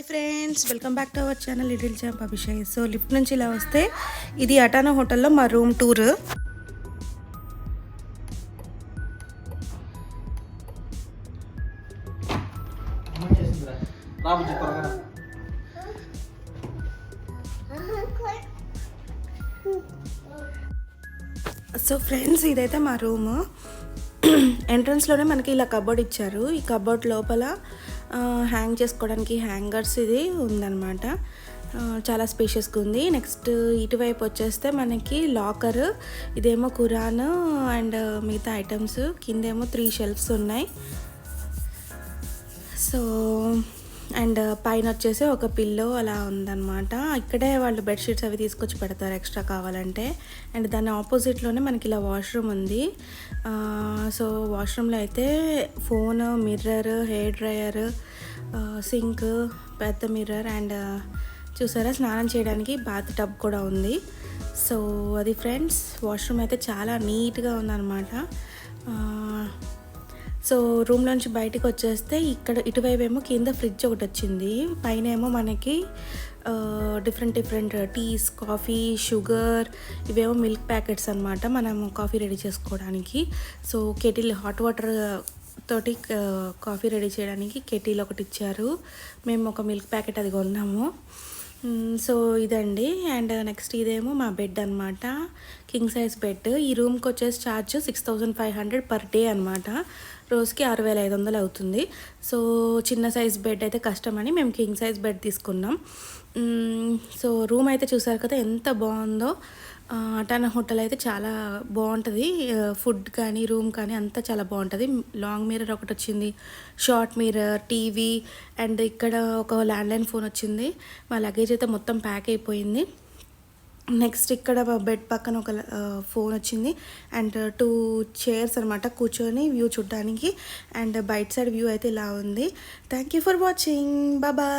Hi friends welcome back to our channel little champ Abhishek. So lift నుంచి ఇలా వస్తే ఇది అటానా హోటల్లో మా రూమ్ టూర్. సో ఫ్రెండ్స్ ఇదైతే మా రూమ్. ఎంట్రన్స్లోనే మనకి ఇలా కబోర్డ్ ఇచ్చారు. ఈ కబోర్డ్ లోపల హ్యాంగ్ చేసుకోవడానికి హ్యాంగర్స్ ఇది ఉందన్నమాట. చాలా స్పేషియస్గా ఉంది. నెక్స్ట్ ఇటువైపు వచ్చేస్తే మనకి లాకర్ ఇదేమో కురాన్ అండ్ మిగతా ఐటమ్స్ కిందేమో త్రీ షెల్ఫ్స్ ఉన్నాయి. సో అండ్ పైన వచ్చేసి ఒక పిల్లో అలా ఉందన్నమాట. ఇక్కడే వాళ్ళు బెడ్షీట్స్ అవి తీసుకొచ్చి పెడతారు ఎక్స్ట్రా కావాలంటే. అండ్ దాని ఆపోజిట్లోనే మనకి ఇలా వాష్రూమ్ ఉంది. సో వాష్రూమ్లో అయితే phone mirror hair dryer sink పెద్ద మిర్రర్ అండ్ చూసారా స్నానం చేయడానికి బాత్ టబ్ కూడా ఉంది. సో అది ఫ్రెండ్స్ వాష్రూమ్ అయితే చాలా నీట్గా ఉందన్నమాట. సో రూమ్లోంచి నుంచి బయటకు వచ్చేస్తే ఇక్కడ ఇటువైపు ఏమో కింద ఫ్రిడ్జ్ ఒకటి వచ్చింది. పైన ఏమో మనకి different different teas coffee sugar ఇవేమో మిల్క్ ప్యాకెట్స్ అనమాట మనం కాఫీ రెడీ చేసుకోవడానికి. సో కెటిల్ హాట్ వాటర్ తోటి కాఫీ రెడీ చేయడానికి కెటిల్ ఒకటి ఇచ్చారు. మేము ఒక మిల్క్ ప్యాకెట్ అది కొన్నాము. సో ఇదండి. అండ్ నెక్స్ట్ ఇదేమో మా బెడ్ అనమాట కింగ్ సైజ్ బెడ్ ఈ రూమ్కి వచ్చేసి charge six thousand five hundred per day అనమాట రోజుకి ఆరు వేల ఐదు వందలు అవుతుంది. సో చిన్న సైజ్ బెడ్ అయితే కష్టమని మేము కింగ్ సైజ్ బెడ్ తీసుకున్నాం. సో రూమ్ అయితే చూసారు కదా ఎంత బాగుందో. అటానా హోటల్ అయితే చాలా బాగుంటుంది. ఫుడ్ కానీ రూమ్ కానీ అంతా చాలా బాగుంటుంది. లాంగ్ మిర్రర్ ఒకటి వచ్చింది షార్ట్ మిర్రర్ టీవీ అండ్ ఇక్కడ ఒక ల్యాండ్లైన్ ఫోన్ వచ్చింది. మా లగేజ్ అయితే మొత్తం ప్యాక్ అయిపోయింది. నెక్స్ట్ ఇక్కడ బెడ్ పక్కన ఒక ఫోన్ వచ్చింది. అండ్ టూ చైర్స్ అనమాట కూర్చొని వ్యూ చూడడానికి. అండ్ బయట సైడ్ వ్యూ అయితే ఇలా ఉంది. Thank you for watching Baba